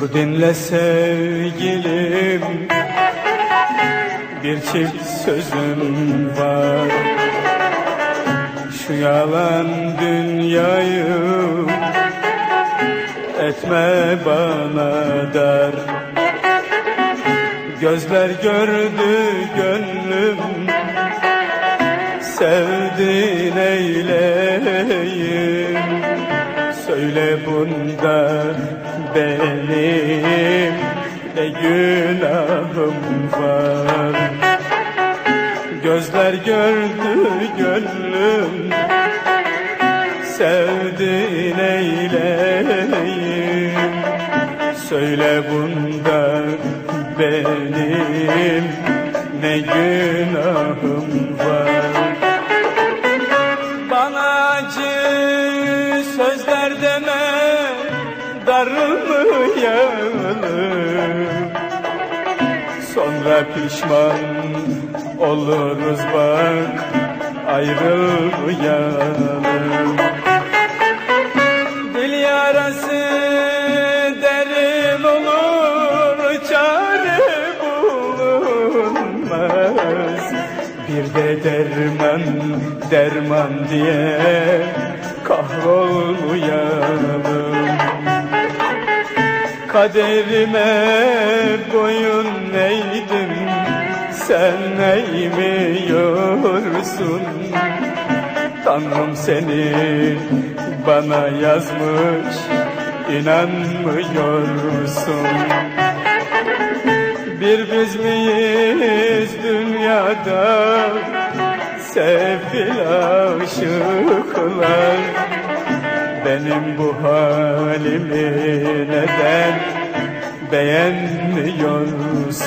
Dur dinle sevgilim. Bir çift sözüm var. Şu yalan dünyayı Etme bana dar Gözler gördü gönlüm Sevdi neyleyim Söyle bunda benim ne günahım var. Gözler gördü gönlüm Sevdi neyleyim Söyle bunda benim ne günahım var darılmayalım Sonra pişman oluruz bak ayrılmayalım. Dil yarası derin olur çare bulunmaz. Bir de derman derman diye kahrolmayalım Kaderime boyun eğdim Sen eğmiyorsun Tanrım seni bana yazmış inanmıyorsun. Bir biz miyiz dünyada? Sefil aşıklar benim bu halimi neden beğenmiyorsun?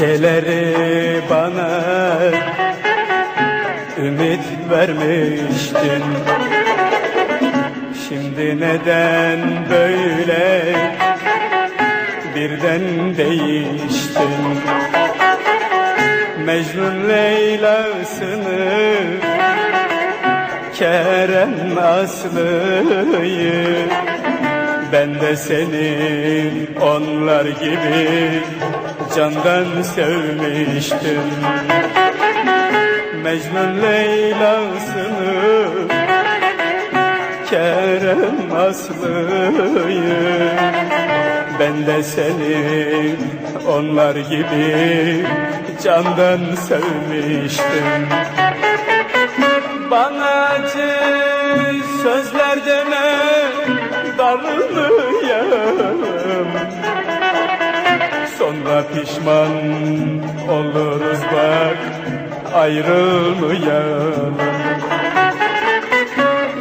Önceleri bana ümit vermiştin. Şimdi neden böyle birden değiştin? Mecnun Leyla'sını Kerem Aslı'yı ben de seni onlar gibi candan sevmiştim. Mecnun Leyla'sını Kerem Aslı'yı. Ben de seni onlar gibi candan sevmiştim. Bana acı sözler deme Sonra pişman oluruz bak ayrılmayalım.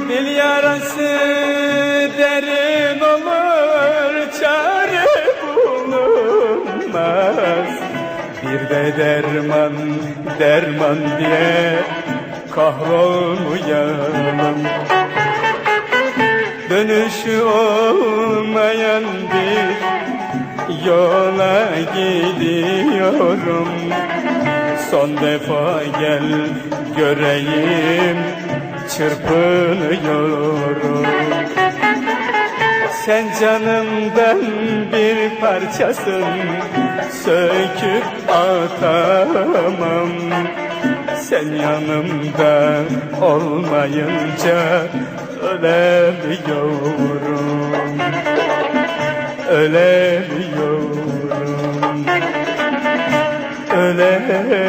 Dil yarası derin olur çare bulunmaz. Bir de derman derman diye kahrolmayalım. Dönüşü olmayan bir yola gidiyorum. Son defa gel göreyim çırpınıyorum. Sen canımdan bir parçasın söküp atamam. Sen yanımda olmayınca ölemiyorum ölemiyorum. Ölemiyorum.